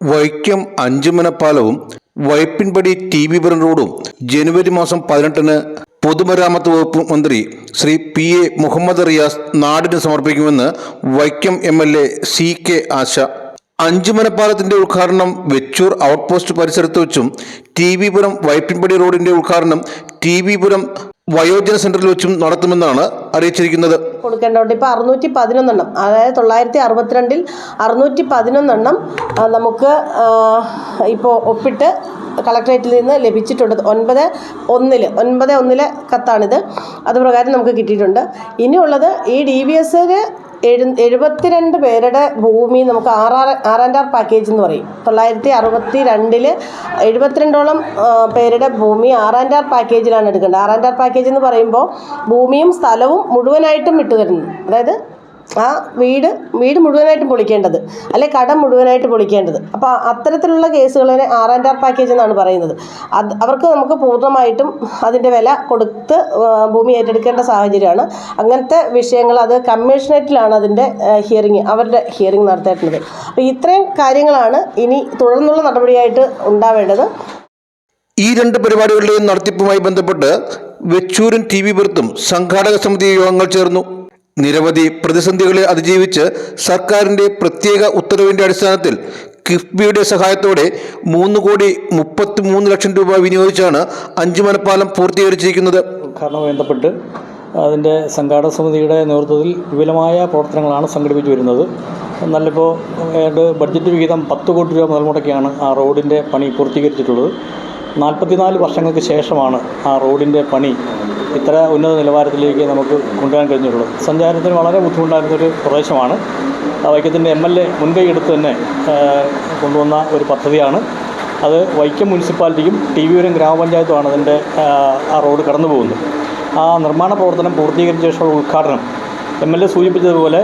വൈക്കം അഞ്ചുമനപ്പാലവും Vaippinpadi T V Puram റോഡും ജനുവരി മാസം പതിനെട്ടിന് പൊതുമരാമത്ത് വകുപ്പ് മന്ത്രി ശ്രീ പി എ മുഹമ്മദ് റിയാസ് നാടിന് സമർപ്പിക്കുമെന്ന് Vaikom M L A C K Asha. അഞ്ചുമനപ്പാലത്തിന്റെ ഉദ്ഘാടനം വെച്ചൂർ ഔട്ട് പോസ്റ്റ് പരിസരത്ത് വെച്ചും ടി വി പുരം വൈപ്പിൻപടി റോഡിന്റെ ഉദ്ഘാടനം ടി വി പുരം വയോജന സെന്ററിൽ വെച്ചും നടത്തുമെന്നാണ് അറിയിച്ചിരിക്കുന്നത്. കൊടുക്കേണ്ടതുണ്ട്. ഇപ്പോൾ അറുന്നൂറ്റി പതിനൊന്നെണ്ണം. അതായത് തൊള്ളായിരത്തി അറുപത്തിരണ്ടിൽ അറുന്നൂറ്റി പതിനൊന്നെണ്ണം നമുക്ക് ഇപ്പോൾ ഒപ്പിട്ട് കളക്ടറേറ്റിൽ നിന്ന് ലഭിച്ചിട്ടുണ്ട്. ഒൻപത് ഒന്നിൽ ഒൻപത് ഒന്നിലെ കത്താണിത്. അത് പ്രകാരം നമുക്ക് കിട്ടിയിട്ടുണ്ട്. ഇനിയുള്ളത് ഈ ഡി ബി എസിന് എഴു എഴുപത്തിരണ്ട് പേരുടെ ഭൂമി നമുക്ക് ആറാറ് ആർ പാക്കേജ് എന്ന് പറയും. തൊള്ളായിരത്തി അറുപത്തി രണ്ടിൽ എഴുപത്തിരണ്ടോളം പേരുടെ ഭൂമി ആർ പാക്കേജിലാണ് എടുക്കേണ്ടത്. ആർ പാക്കേജ് എന്ന് പറയുമ്പോൾ ഭൂമിയും സ്ഥലവും മുഴുവനായിട്ടും വിട്ടു തരുന്നു അതായത് ആ വീട് വീട് മുഴുവനായിട്ടും പൊളിക്കേണ്ടത്. അല്ലെ കടം മുഴുവനായിട്ട് പൊളിക്കേണ്ടത്. അപ്പോൾ അത്തരത്തിലുള്ള കേസുകളെ ആർ ആൻഡ് ആർ പാക്കേജ് എന്നാണ് പറയുന്നത്. അത് അവർക്ക് നമുക്ക് പൂർണമായിട്ടും അതിന്റെ വില കൊടുത്ത് ഭൂമി ഏറ്റെടുക്കേണ്ട സാഹചര്യമാണ്. അങ്ങനത്തെ വിഷയങ്ങൾ അത് കമ്മീഷനേറ്റിലാണ് അതിന്റെ ഹിയറിങ് അവരുടെ ഹിയറിങ് നടത്തേണ്ടത്. അപ്പോൾ ഇത്രയും കാര്യങ്ങളാണ് ഇനി തുടർന്നുള്ള നടപടിയായിട്ട് ഉണ്ടാവേണ്ടത്. ഈ രണ്ട് പരിപാടികളുടെയും നടത്തിപ്പുമായി ബന്ധപ്പെട്ട് വെച്ചൂരും ടി വി പുറത്തും സംഘാടക സമിതി യോഗങ്ങൾ ചേർന്നു. നിരവധി പ്രതിസന്ധികളെ അതിജീവിച്ച് സർക്കാരിന്റെ പ്രത്യേക ഉത്തരവിന്റെ അടിസ്ഥാനത്തിൽ കിഫ്ബിയുടെ സഹായത്തോടെ മൂന്ന് കോടി മുപ്പത്തി മൂന്ന് ലക്ഷം രൂപ വിനിയോഗിച്ചാണ് അഞ്ചുമനപ്പാലം പൂർത്തീകരിച്ചിരിക്കുന്നത്. ഉദ്ഘാടനവുമായി ബന്ധപ്പെട്ട് അതിന്റെ സംഘാടക സമിതിയുടെ നേതൃത്വത്തിൽ വിപുലമായ പ്രവർത്തനങ്ങളാണ് സംഘടിപ്പിച്ചു വരുന്നത്. നല്ലപ്പോൾ ബഡ്ജറ്റ് വിഹിതം പത്ത് കോടി രൂപ മുതൽ മുടക്കിയാണ് ആ റോഡിന്റെ പണി പൂർത്തീകരിച്ചിട്ടുള്ളത്. നാൽപ്പത്തിനാല് വർഷങ്ങൾക്ക് ശേഷമാണ് ആ റോഡിന്റെ പണി ഇത്ര ഉന്നത നിലവാരത്തിലേക്ക് നമുക്ക് കൊണ്ടുവരാൻ കഴിഞ്ഞിട്ടുള്ളത്. സഞ്ചാരത്തിന് വളരെ ബുദ്ധിമുട്ടായിരുന്നൊരു പ്രദേശമാണ്. വൈക്കത്തിന്റെ എം എൽ എ മുൻകൈ എടുത്ത് തന്നെ കൊണ്ടുവന്ന ഒരു പദ്ധതിയാണ്. അത് വൈക്കം മുനിസിപ്പാലിറ്റിയും ടി വിപുരം ഗ്രാമപഞ്ചായത്തുമാണ് അതിന്റെ ആ റോഡ് കടന്നു പോകുന്നത്. ആ നിർമ്മാണ പ്രവർത്തനം പൂർത്തീകരിച്ച ശേഷമുള്ള ഉദ്ഘാടനം എം എൽ എ സൂചിപ്പിച്ചതുപോലെ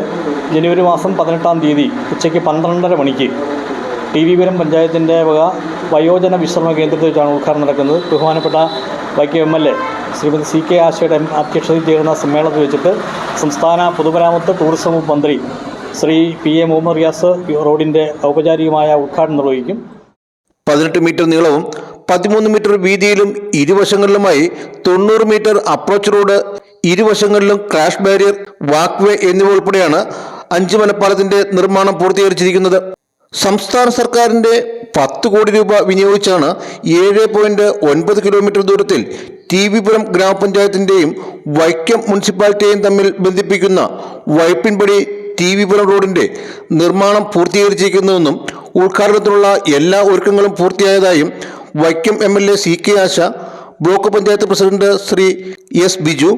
ജനുവരി മാസം പതിനെട്ടാം തീയതി ഉച്ചയ്ക്ക് പന്ത്രണ്ടര മണിക്ക് ടി വി പുരം പഞ്ചായത്തിന്റെ വക വയോജന വിശ്രമ കേന്ദ്രത്തിൽ വെച്ചാണ് ഉദ്ഘാടനം നടക്കുന്നത്. ബഹുമാനപ്പെട്ട Vaikom M L A Shrimati C K ആശയുടെ അധ്യക്ഷതയിൽ ചേരുന്ന സമ്മേളനത്തിൽ വെച്ചിട്ട് സംസ്ഥാന പൊതുമരാമത്ത് ടൂറിസം മന്ത്രി ശ്രീ പി എ മുഹമ്മദ് റിയാസ് റോഡിന്റെ ഔപചാരികമായ ഉദ്ഘാടനം നിർവഹിക്കും. പതിനെട്ട് മീറ്റർ നീളവും പതിമൂന്ന് മീറ്റർ വീതിയിലും ഇരുവശങ്ങളിലുമായി തൊണ്ണൂറ് മീറ്റർ അപ്രോച്ച് റോഡ് ഇരുവശങ്ങളിലും ക്രാഷ് ബാരിയർ വാക്ക് വേ എന്നിവ ഉൾപ്പെടെയാണ് അഞ്ചുമനപ്പാലത്തിന്റെ നിർമ്മാണം പൂർത്തീകരിച്ചിരിക്കുന്നത്. സംസ്ഥാന സർക്കാരിന്റെ പത്ത് കോടി രൂപ വിനിയോഗിച്ചാണ് ഏഴ് പോയിന്റ് ഒൻപത് കിലോമീറ്റർ ദൂരത്തിൽ ടി വിപുരം ഗ്രാമപഞ്ചായത്തിന്റെയും വൈക്കം മുനിസിപ്പാലിറ്റിയെയും തമ്മിൽ ബന്ധിപ്പിക്കുന്ന വൈപ്പിൻപടി ടി വിപുരം റോഡിന്റെ നിർമ്മാണം പൂർത്തീകരിച്ചിരിക്കുന്നുവെന്നും ഉദ്ഘാടനത്തിനുള്ള എല്ലാ ഒരുക്കങ്ങളും പൂർത്തിയായതായും Vaikom M L A C K Asha block panchayat president Shri S Biju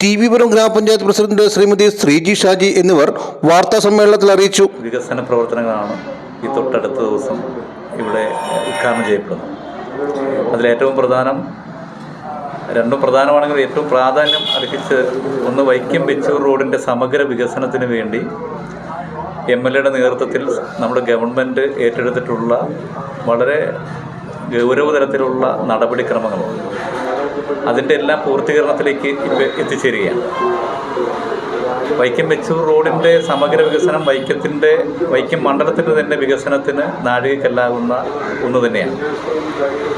T Vipuram ഗ്രാമപഞ്ചായത്ത് പ്രസിഡന്റ് ശ്രീമതി ശ്രീജി ഷാജി എന്നിവർ വാർത്താ സമ്മേളനത്തിൽ അറിയിച്ചു. വികസന പ്രവർത്തനങ്ങളാണ് ഈ തൊട്ടടുത്ത ദിവസം ഇവിടെ ഉദ്ഘാടനം ചെയ്യപ്പെടുന്നു. അതിലേറ്റവും പ്രധാനം രണ്ടും പ്രധാനമാണെങ്കിൽ ഏറ്റവും പ്രാധാന്യം അർഹിച്ച് ഒന്ന് വൈക്കം വെച്ചൂർ റോഡിന്റെ സമഗ്ര വികസനത്തിന് വേണ്ടി എം എൽ എയുടെ നേതൃത്വത്തിൽ നമ്മുടെ ഗവൺമെന്റ് ഏറ്റെടുത്തിട്ടുള്ള വളരെ ഗൗരവതരത്തിലുള്ള നടപടിക്രമങ്ങളുണ്ട് അതിന്റെ എല്ലാം പൂർത്തീകരണത്തിലേക്ക് എത്തിച്ചേരുകയാണ്. വൈക്കം വെച്ചൂർ റോഡിന്റെ സമഗ്ര വികസനം വൈക്കത്തിന്റെ വൈക്കം മണ്ഡലത്തിന്റെ തന്നെ വികസനത്തിന് നാഴികക്കല്ലാകുന്ന ഒന്ന് തന്നെയാണ്.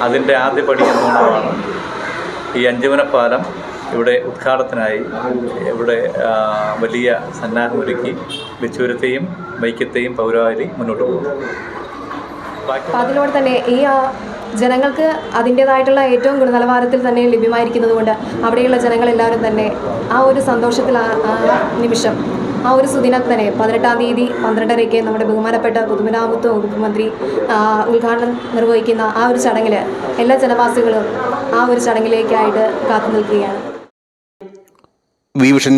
അതിന്റെ ആദ്യ പടി എന്നോണമാണ് ഈ അഞ്ചുമനപ്പാലം ഇവിടെ ഉദ്ഘാടനത്തിനായി ഇവിടെ വലിയ സന്നാഹമൊരുക്കി വെച്ചൂരത്തെയും വൈക്കത്തെയും പൗരാവലി മുന്നോട്ട് പോകുന്നു. അതിനോട് തന്നെ ഈ ജനങ്ങൾക്ക് അതിന്റേതായിട്ടുള്ള ഏറ്റവും ഗുണനിലവാരത്തിൽ തന്നെ ലഭ്യമായിരിക്കുന്നത് കൊണ്ട് അവിടെയുള്ള ജനങ്ങളെല്ലാവരും തന്നെ ആ ഒരു സന്തോഷത്തിൽ ആ നിമിഷം ആ ഒരു സുദിനം തന്നെ പതിനെട്ടാം തീയതി പന്ത്രണ്ടരയ്ക്ക് നമ്മുടെ ബഹുമാനപ്പെട്ട പൊതുമരാമത്ത് വകുപ്പ് മന്ത്രി ഉദ്ഘാടനം നിർവഹിക്കുന്ന ആ ഒരു ചടങ്ങിൽ എല്ലാ ജനവാസികളും ആ ഒരു ചടങ്ങിലേക്കായിട്ട് കാത്തു നിൽക്കുകയാണ്.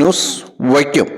ന്യൂസ് വൈക്കം.